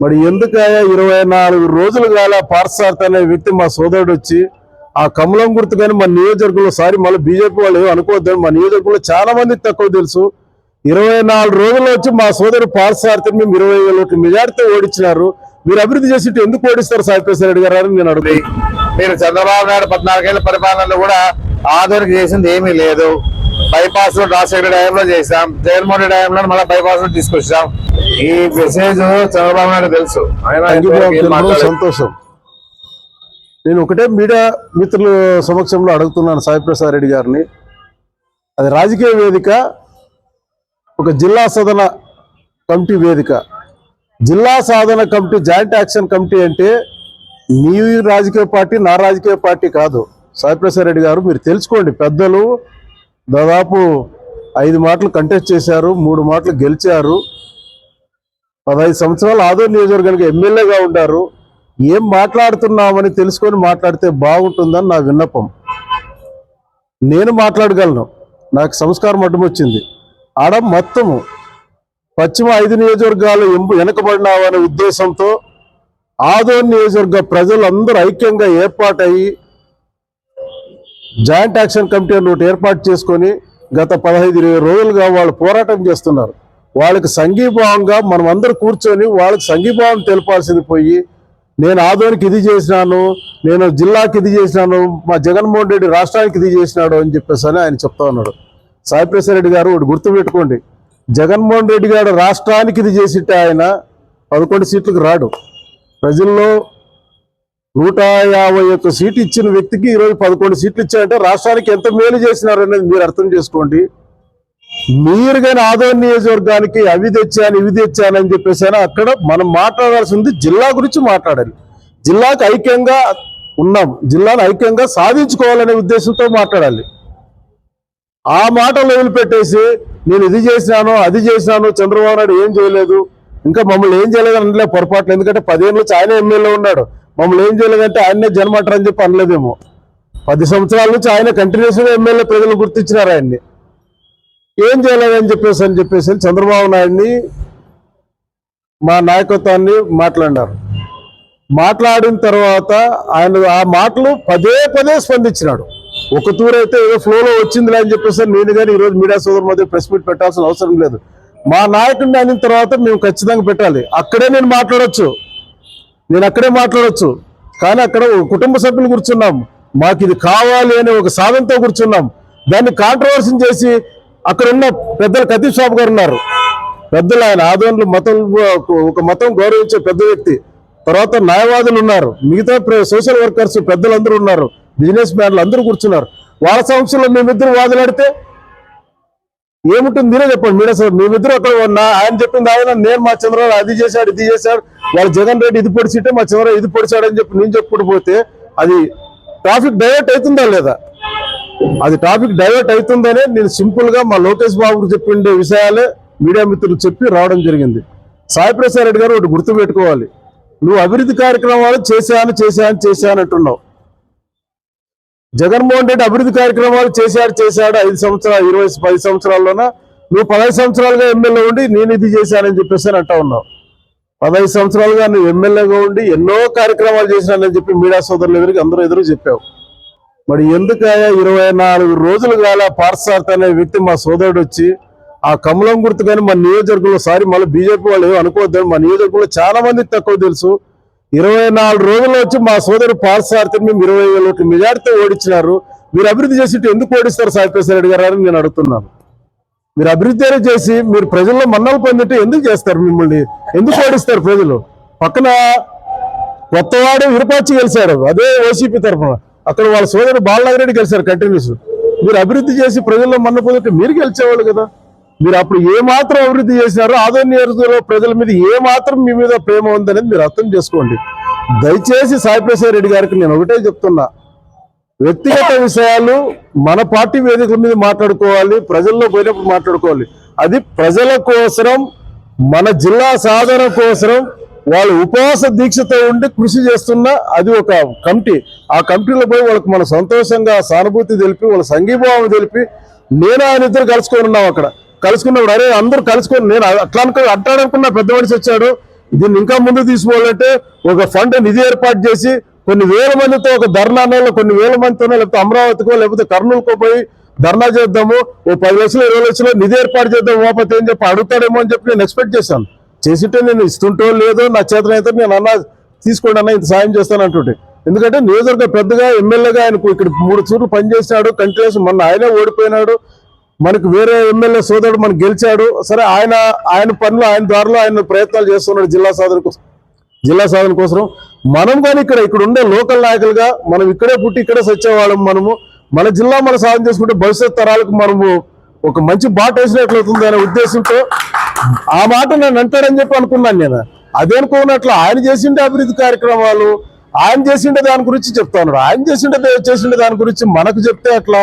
మరి ఎందుకయ్యా ఇరవై నాలుగు రోజులు కాల పార్సార్థ అనే వ్యక్తి మా సోదరుడు వచ్చి ఆ కమలం గుర్తు కానీ మా నియోజకవర్గంలో సారీ మళ్ళీ బీజేపీ వాళ్ళు అనుకోవద్దు మా నియోజకవర్గంలో చాలా మందికి తక్కువ తెలుసు. ఇరవై నాలుగు రోజుల్లో వచ్చి మా సోదరు పార్సార్థి మేము ఇరవై వేల ఓట్ల మెజార్టీతో ఓడించినారు. మీరు అభివృద్ధి చేసి ఎందుకు ఓడిస్తారు సాయిప్రసాద్ రెడ్డి గారు అని నేను అడుగుతాను మీరు చంద్రబాబు నాయుడు పద్నాలుగేళ్ళ పరిపాలనలో కూడా ఆధునిక చేసింది ఏమీ లేదు. బైపాస్లో రాజశేఖర టైంలో చేసాం జగన్మోహన్ రెడ్డి టైంలో మళ్ళీ బైపాస్లో తీసుకొచ్చాం ఈ మెసేజ్ చంద్రబాబు నాయుడు తెలుసు. ఆయన. సంతోషం. నేను ఒకటే మీడియా మిత్రుల సమక్షంలో అడుగుతున్నాను సాయిప్రసాద్ రెడ్డి గారిని. అది రాజకీయ వేదిక ఒక జిల్లా సదన కమిటీ వేదిక. జిల్లా సాధన కమిటీ జాయింట్ యాక్షన్ కమిటీ అంటే మీ రాజకీయ పార్టీ నా రాజకీయ పార్టీ కాదు. సాయిప్రసాద్ రెడ్డి గారు మీరు తెలుసుకోండి. పెద్దలు దాదాపు ఐదు మాటలు కంటెస్ట్ చేశారు మూడు మాటలు గెలిచారు. పదహైదు సంవత్సరాలు ఆదోర్ నియోజకవర్గానికి ఎమ్మెల్యేగా ఉంటారు ఏం మాట్లాడుతున్నామని తెలుసుకొని మాట్లాడితే బాగుంటుందని నా విన్నపం. నేను మాట్లాడగలను. నాకు సంస్కారం అడ్డం వచ్చింది ఆడ మొత్తము పశ్చిమ ఐదు నియోజకవర్గాలు ఎంపు వెనకబడినామనే ఉద్దేశంతో ఆదోర్ నియోజకవర్గ ప్రజలందరూ ఐక్యంగా ఏర్పాటయ్యి జాయింట్ యాక్షన్ కమిటీ అని ఒకటి ఏర్పాటు చేసుకొని గత పదహైదు ఇరవై రోజులుగా వాళ్ళు పోరాటం చేస్తున్నారు. వాళ్ళకి సంఘీభావంగా మనం అందరూ కూర్చొని వాళ్ళకి సంఘీభావం తెలపాల్సింది పోయి నేను ఆదోనికి ఇది చేసినాను నేను జిల్లాకి ఇది చేసినాను మా జగన్మోహన్ రెడ్డి రాష్ట్రానికి ఇది చేసినాడు అని చెప్పేసి అని ఆయన చెప్తా ఉన్నాడు. సాయిప్రసాద్ రెడ్డి గారు ఒకటి గుర్తుపెట్టుకోండి జగన్మోహన్ రెడ్డి గారు రాష్ట్రానికి ఇది చేసిట్టే ఆయన పదకొండు సీట్లకు రాడు. ప్రజల్లో నూట యాభై ఒక్క సీటు ఇచ్చిన వ్యక్తికి ఈరోజు పదకొండు సీట్లు ఇచ్చారంటే రాష్ట్రానికి ఎంత మేలు చేసినారు అనేది మీరు అర్థం చేసుకోండి. మీరు కానీ ఆదోళన నియోజకవర్గానికి అవి తెచ్చాను ఇవి తెచ్చాను అని చెప్పేసి అయినా అక్కడ మనం మాట్లాడాల్సింది జిల్లా గురించి మాట్లాడాలి. జిల్లాకు ఐక్యంగా ఉన్నాం. జిల్లాను ఐక్యంగా సాధించుకోవాలనే ఉద్దేశంతో మాట్లాడాలి. ఆ మాటలు వదిలిపెట్టేసి నేను ఇది చేసినాను అది చేసినాను చంద్రబాబు నాయుడు ఏం చేయలేదు ఇంకా మమ్మల్ని ఏం చేయలేదు అనలే పొరపాట్లు. ఎందుకంటే పదిహేను నుంచి ఆయన ఎమ్మెల్యే ఉన్నాడు. మమ్మల్ని ఏం చేయలేదంటే ఆయన్నే జన్మంటారని చెప్పి అనలేదేమో. పది సంవత్సరాల నుంచి ఆయన కంటిన్యూస్గా ఎమ్మెల్యే ప్రజలు గుర్తించినారు ఆయన్ని. ఏం చేయలేదని చెప్పేసి అని చెప్పేసి చంద్రబాబు నాయుడిని మా నాయకత్వాన్ని మాట్లాడినారు. మాట్లాడిన తర్వాత ఆయన ఆ మాటలు పదే పదే స్పందించినాడు. ఒక తూరు అయితే ఏదో ఫ్లోలో వచ్చిందిలే అని చెప్పేసి నేను కానీ ఈరోజు మీడియా సోదరు మధ్య ప్రెస్ మీట్ పెట్టాల్సిన అవసరం లేదు. మా నాయకుడిని అనిన తర్వాత మేము ఖచ్చితంగా పెట్టాలి. అక్కడే నేను మాట్లాడొచ్చు. నేను అక్కడే మాట్లాడవచ్చు కానీ అక్కడ ఒక కుటుంబ సభ్యులు కూర్చున్నాం. మాకు ఇది కావాలి అనే ఒక సాధనతో కూర్చున్నాం. దాన్ని కాంట్రవర్సీ చేసి అక్కడ ఉన్న పెద్దలు కతీఫ్ షాప్ గారు ఉన్నారు. పెద్దలు ఆయన ఆదోళనలు మతం ఒక మతం గౌరవించే పెద్ద వ్యక్తి. తర్వాత న్యాయవాదులు ఉన్నారు. మిగతా సోషల్ వర్కర్స్ పెద్దలందరూ ఉన్నారు. బిజినెస్ మ్యాన్లు అందరూ కూర్చున్నారు. వాళ్ళ సంవత్సరంలో మేమిద్దరు వాదులాడితే ఏముంటుంది? మీరే చెప్పండి. మీరే సార్ మేమిద్దరు అక్కడ ఆయన చెప్పింది ఆయన నేను మా చంద్రబాబు అది చేశాడు ఇది చేశాడు. వాళ్ళు జగన్ రెడ్డి ఇది పొడిచిట్టే మా చివర ఇది పొడిచాడని చెప్పి నేను చెప్పుకుంటూ పోతే అది ట్రాఫిక్ డైవర్ట్ అవుతుందా లేదా? అది ట్రాఫిక్ డైవర్ట్ అవుతుందనే నేను సింపుల్గా మా లోకేష్ బాబుకు చెప్పిండే విషయాలే మీడియా మిత్రులు చెప్పి రావడం జరిగింది. సాయి ప్రసాద్ రెడ్డి గారు ఒకటి గుర్తు పెట్టుకోవాలి. నువ్వు అభివృద్ధి కార్యక్రమాలు చేశాను చేశాను చేశాను అంటున్నావు. జగన్మోహన్ రెడ్డి అభివృద్ధి కార్యక్రమాలు చేశాడు చేశాడు. ఐదు సంవత్సరాలు ఇరవై పది సంవత్సరాల్లోన? నువ్వు పదహైదు సంవత్సరాలుగా ఎమ్మెల్యే ఉండి నేను ఇది చేశానని చెప్పేసి అని అంటా ఉన్నావు. పదహైదు సంవత్సరాలుగా నువ్వు ఎమ్మెల్యేగా ఉండి ఎన్నో కార్యక్రమాలు చేసినానని చెప్పి మీడియా సోదరులు ఎదురుకి అందరూ ఎదురు చెప్పావు. మరి ఎందుకయ్యా ఇరవై నాలుగు రోజులు కాల పార్సార్థ అనే వ్యక్తి మా సోదరుడు వచ్చి ఆ కమలం గుర్తు కానీ మా నియోజకవర్గంలో సారీ మళ్ళీ బీజేపీ వాళ్ళు ఏమో అనుకోవద్దని మా నియోజకవర్గంలో చాలా మందికి తక్కువ తెలుసు. ఇరవై నాలుగు రోజుల్లో వచ్చి మా సోదరు పార్సార్థిని మేము ఇరవై వేల మెజార్టీతో ఓడించినారు. మీరు అభివృద్ధి చేసి ఎందుకు ఓడిస్తారు సాయిప్రసాద్ రెడ్డి గారు అని నేను అడుగుతున్నాను. మీరు అభివృద్ధి చేసి మీరు ప్రజల్లో మన్నలు పొందితే ఎందుకు చేస్తారు మిమ్మల్ని? ఎందుకు ఓడిస్తారు ప్రజలు? పక్కన కొత్తవాడు విరపాచి గెలిచాడు. అదే ఓసీపీ తరఫున. అక్కడ వాళ్ళ సోదరుడు బాలనాగిరెడ్డి గెలిచారు కంటిన్యూస్ మీరు అభివృద్ధి చేసి ప్రజల్లో మన్న పొందితే మీరు గెలిచేవాళ్ళు కదా. మీరు అప్పుడు ఏ మాత్రం అభివృద్ధి చేసినారో ఆదో నియోజకవర్గ ప్రజల మీద ఏ మాత్రం మీ మీద ప్రేమ ఉందనేది మీరు అర్థం చేసుకోండి. దయచేసి సాయిప్రసాద్ రెడ్డి గారికి నేను ఒకటే చెప్తున్నా. వ్యక్తిగత విషయాలు మన పార్టీ వేదికల మీద మాట్లాడుకోవాలి ప్రజల్లో పోయినప్పుడు మాట్లాడుకోవాలి. అది ప్రజల కోసరం మన జిల్లా సాధన కోసరం వాళ్ళు ఉపవాస దీక్షతో ఉండి కృషి చేస్తున్న అది ఒక కమిటీ. ఆ కమిటీలో పోయి వాళ్ళకి మన సంతోషంగా సానుభూతి తెలిపి వాళ్ళ సంఘీభావం తెలిపి నేను ఆయన ఇద్దరు కలుసుకొని ఉన్నాం అక్కడ. కలుసుకున్నప్పుడు అరే అందరూ కలుసుకొని నేను అట్లా అనుకో అట్లాడనుకున్న పెద్ద మనిషి వచ్చాడు. దీన్ని ఇంకా ముందు తీసుకోవాలంటే ఒక ఫండ్ నిధి ఏర్పాటు చేసి కొన్ని వేల మందితో ఒక ధర్నాలో కొన్ని వేల మందితోనో లేకపోతే అమరావతికో లేకపోతే కర్నూలుకో పోయి ధర్నా చేద్దాము ఓ పది లక్షలు ఇరవై లక్షలు నిధి ఏర్పాటు చేద్దాం ఓపతి అని చెప్పి అడుగుతాడేమో అని చెప్పి నేను ఎక్స్పెక్ట్ చేశాను. చేసింటే నేను ఇస్తుంటో లేదో నా చేతనైతే నేను అన్న తీసుకోండి అన్న ఇంత సాయం చేస్తాను అంటుంటే. ఎందుకంటే నియోజకవర్గ పెద్దగా ఎమ్మెల్యేగా ఆయనకు ఇక్కడ మూడు చూర్లు పనిచేసినాడు కంటిన్యూస్ మొన్న ఆయనే ఓడిపోయినాడు మనకు వేరే ఎమ్మెల్యే సోదరుడు మనకు గెలిచాడు సరే ఆయన ఆయన పనులు ఆయన దారిలో ఆయన ప్రయత్నాలు చేస్తున్నాడు జిల్లా సాధన కోసం. జిల్లా సాధన కోసం మనం కానీ ఇక్కడ ఇక్కడ ఉండే లోకల్ నాయకులుగా మనం ఇక్కడే పుట్టి ఇక్కడే సచ్చేవాళ్ళం మనము. మన జిల్లా మనం సాధన చేసుకుంటే భవిష్యత్ తరాలకు మనము ఒక మంచి బాట వేసినట్లవుతుంది అనే ఉద్దేశంతో ఆ మాట నేను అంటాడని చెప్పి అనుకున్నాను నేను. అదే అనుకున్నట్లు ఆయన చేసిండే అభివృద్ధి కార్యక్రమాలు ఆయన చేసిండే దాని గురించి చెప్తాను ఆయన చేసిండే చేసిండే దాని గురించి మనకు చెప్తే అట్లా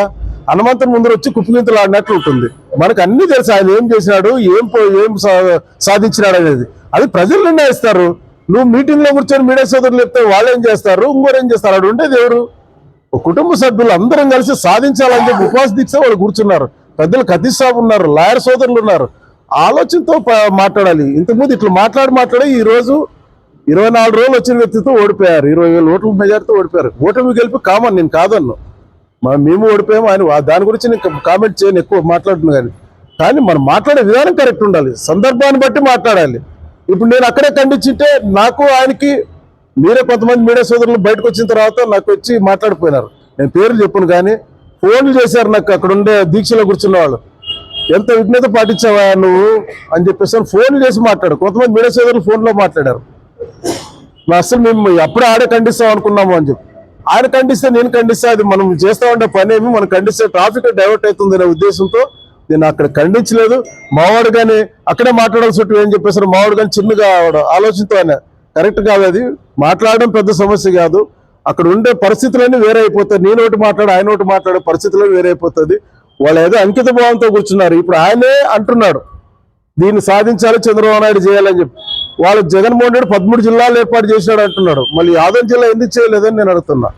హనుమంతుని ముందర వచ్చి కుప్పగింతలు ఆడినట్లు ఉంటుంది. మనకు అన్ని తెలుసు ఆయన ఏం చేసినాడు ఏం ఏం సా- సాధించినాడు అనేది. అది ప్రజలు నిర్ణయిస్తారు. నువ్వు మీటింగ్లో కూర్చొని మీడియా సోదరులు చెప్తే వాళ్ళు ఏం చేస్తారు? ఇంకోరు ఏం చేస్తారు? అక్కడ ఉండేది ఎవరు? ఒక కుటుంబ సభ్యులు అందరం కలిసి సాధించాలని చెప్పి ఉపవాస దీక్ష వాళ్ళు కూర్చున్నారు. పెద్దలు కతీష్ సాబ్ ఉన్నారు లాయర్ సోదరులు ఉన్నారు. ఆలోచనతో మాట్లాడాలి. ఇంతకుముందు ఇట్లా మాట్లాడి మాట్లాడి ఈ రోజు ఇరవై నాలుగు రోజులు వచ్చిన వ్యక్తితో ఓడిపోయారు. ఇరవై వేల ఓట్ల మెజార్టీతో ఓడిపోయారు. ఓటమి గెలిపి కామన్ నేను కాదన్ను. మేము ఓడిపోయాము ఆయన దాని గురించి నేను కామెంట్ చేయను ఎక్కువ మాట్లాడుతున్నాను కానీ. కానీ మనం మాట్లాడే విధానం కరెక్ట్ ఉండాలి. సందర్భాన్ని బట్టి మాట్లాడాలి. ఇప్పుడు నేను అక్కడే ఖండించింటే నాకు ఆయనకి మీరే కొంతమంది మీడియా సోదరులు బయటకు వచ్చిన తర్వాత నాకు వచ్చి మాట్లాడిపోయినారు. నేను పేర్లు చెప్పను కానీ ఫోన్లు చేశారు నాకు అక్కడ ఉండే దీక్షలో కూర్చున్న వాళ్ళు. ఎంత విఘ్నత పాటించావా నువ్వు అని చెప్పేసి ఫోన్లు చేసి మాట్లాడు కొంతమంది మీడియా సోదరులు ఫోన్లో మాట్లాడారు. నా అసలు మేము అప్పుడే ఆడే ఖండిస్తాం అనుకున్నాము అని చెప్పి. ఆయన ఖండిస్తే నేను ఖండిస్తే అది మనం చేస్తా ఉండే పని ఏమి మనం ఖండిస్తే ట్రాఫిక్ డైవర్ట్ అవుతుంది అనే ఉద్దేశంతో నేను అక్కడ ఖండించలేదు. మావాడు కానీ అక్కడే మాట్లాడాల్సి ఉంటుంది ఏం చెప్పేసారు మావాడు కానీ చిన్నగా ఆలోచనతో ఆయన కరెక్ట్ కాదు అది. మాట్లాడడం పెద్ద సమస్య కాదు. అక్కడ ఉండే పరిస్థితులన్నీ వేరే అయిపోతాయి. నేను ఒకటి మాట్లాడు ఆయన ఒకటి మాట్లాడే పరిస్థితులన్నీ వేరే అయిపోతుంది వాళ్ళు ఏదో అంకిత భావంతో కూర్చున్నారు. ఇప్పుడు ఆయనే అంటున్నాడు. దీన్ని సాధించాలి చంద్రబాబు నాయుడు చేయాలని చెప్పి. వాళ్ళు జగన్మోహన్ రెడ్డి పదమూడు జిల్లాలు ఏర్పాటు చేసినాడు అంటున్నాడు. మళ్ళీ యాదవ్ జిల్లా ఎందుకు చేయలేదని నేను అడుగుతున్నా.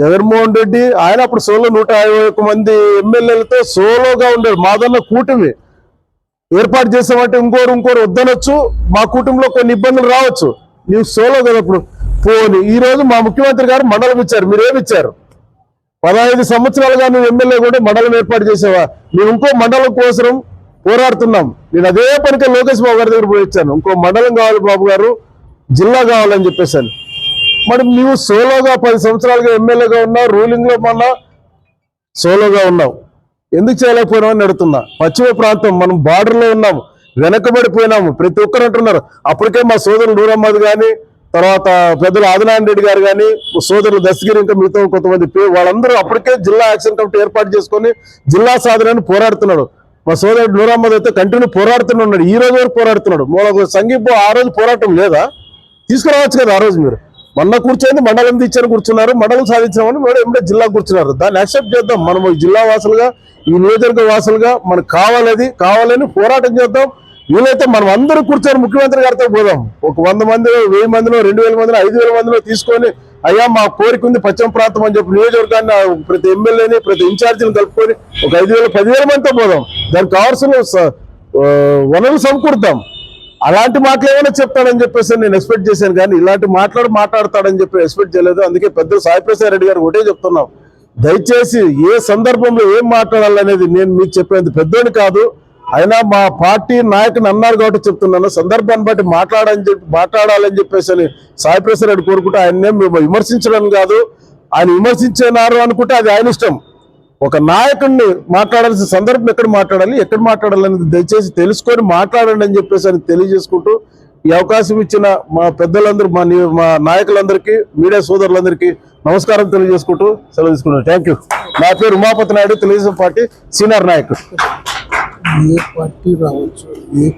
జగన్మోహన్ రెడ్డి ఆయన అప్పుడు సోలో నూట మంది ఎమ్మెల్యేలతో సోలోగా ఉండేది మాదన్న కూటమి. ఏర్పాటు చేసామంటే ఇంకోరు ఇంకోరు వద్దనొచ్చు. మా కుటుంబంలో కొన్ని ఇబ్బందులు రావచ్చు. నీవు సోలో కదా ఇప్పుడు. పోని ఈ రోజు మా ముఖ్యమంత్రి గారు మండలం ఇచ్చారు. మీరు ఏమి ఇచ్చారు? పదహైదు సంవత్సరాలుగా నువ్వు ఎమ్మెల్యే కూడా మండలం ఏర్పాటు చేసావా? మేము ఇంకో మండలం కోసం పోరాడుతున్నాం. నేను అదే పనికే లోకేష్ బాబు గారి దగ్గర పోయి వచ్చాను. ఇంకో మండలం కావాలి బాబు గారు జిల్లా కావాలని చెప్పేసాను. మరి నువ్వు సోలోగా పది సంవత్సరాలుగా ఎమ్మెల్యేగా ఉన్నావు రూలింగ్లో లో సోలోగా ఉన్నావు. ఎందుకు చేయలేకపోయినామని అని అడుగుతున్నా. పశ్చిమ ప్రాంతం మనం బార్డర్లో ఉన్నాము వెనకబడిపోయినాము ప్రతి ఒక్కరు అంటున్నారు. అప్పటికే మా సోదరులు నూరమ్మది కానీ తర్వాత పెద్దలు ఆదినారాయణ రెడ్డి గారు కానీ సోదరులు దశగిరి ఇంకా మిగతా కొంతమంది వాళ్ళందరూ అప్పటికే జిల్లా యాక్షన్ కమిటీ ఏర్పాటు చేసుకొని జిల్లా సాధనని పోరాడుతున్నాడు. మా సోదరుడు నూరమ్మద్ అయితే కంటిన్యూ పోరాడుతున్నాడు. ఈ రోజు వరకు పోరాడుతున్నాడు. మూల సంగీపు ఆ రోజు పోరాటం లేదా? తీసుకురావచ్చు కదా ఆ రోజు మీరు. మొన్న కూర్చొని మండలం తెచ్చారు కూర్చున్నారు మండలం సాధించామని మేడం ఏమిటో జిల్లా కూర్చున్నారు. దాన్ని యాక్సెప్ట్ చేద్దాం. మనం ఈ జిల్లా వాసులుగా ఈ నియోజకవర్గ వాసులుగా మనకు కావాలది కావాలని పోరాటం చేద్దాం. వీలైతే మనం అందరూ కూర్చొని ముఖ్యమంత్రి గారితో పోదాం. ఒక వంద మంది వెయ్యి మందిలో రెండు వేల మందిలో ఐదు వేల మందిలో తీసుకొని అయ్యా మా కోరిక ఉంది పశ్చిమ ప్రాంతం అని చెప్పి నియోజకవర్గాన్ని ప్రతి ఎమ్మెల్యేని ప్రతి ఇన్ఛార్జిని కలుపుకొని ఒక ఐదు వేల పదివేల మందితో పోదాం. దానికి కావాల్సిన స- వనరులు సమకూర్దాం అలాంటి మాటలు ఏమైనా చెప్తాడని చెప్పేసి నేను ఎక్స్పెక్ట్ చేశాను. కానీ ఇలాంటి మాట్లాడు మాట్లాడతాడని చెప్పి ఎక్స్పెక్ట్ చేయలేదు. అందుకే పెద్ద సాయిప్రసాద్ రెడ్డి గారు ఒకటే చెప్తున్నాం. దయచేసి ఏ సందర్భంలో ఏం మాట్లాడాలనేది నేను మీకు చెప్పేది పెద్దోని కాదు. అయినా మా పార్టీ నాయకుని అన్నారు కాబట్టి చెప్తున్నాను. సందర్భాన్ని బట్టి మాట్లాడని చెప్పి మాట్లాడాలని చెప్పేసి అని సాయిప్రసాద్ రెడ్డి కోరుకుంటే ఆయన్నే మేము విమర్శించడం కాదు. ఆయన విమర్శించినారు అనుకుంటే అది ఆయన ఇష్టం. ఒక నాయకుడిని మాట్లాడాల్సిన సందర్భం ఎక్కడ మాట్లాడాలి ఎక్కడ మాట్లాడాలి అనేది దయచేసి తెలుసుకొని మాట్లాడండి అని చెప్పేసి అని తెలియజేసుకుంటూ ఈ అవకాశం ఇచ్చిన మా పెద్దలందరూ మా మా నాయకులందరికీ మీడియా సోదరులందరికీ నమస్కారం తెలియజేసుకుంటూ సెలవు తీసుకున్నాను థ్యాంక్ యూ నా పేరు ఉమాపతి నాయుడు తెలుగుదేశం పార్టీ సీనియర్ నాయకుడు. ఏ పార్టీ రావచ్చు ఏ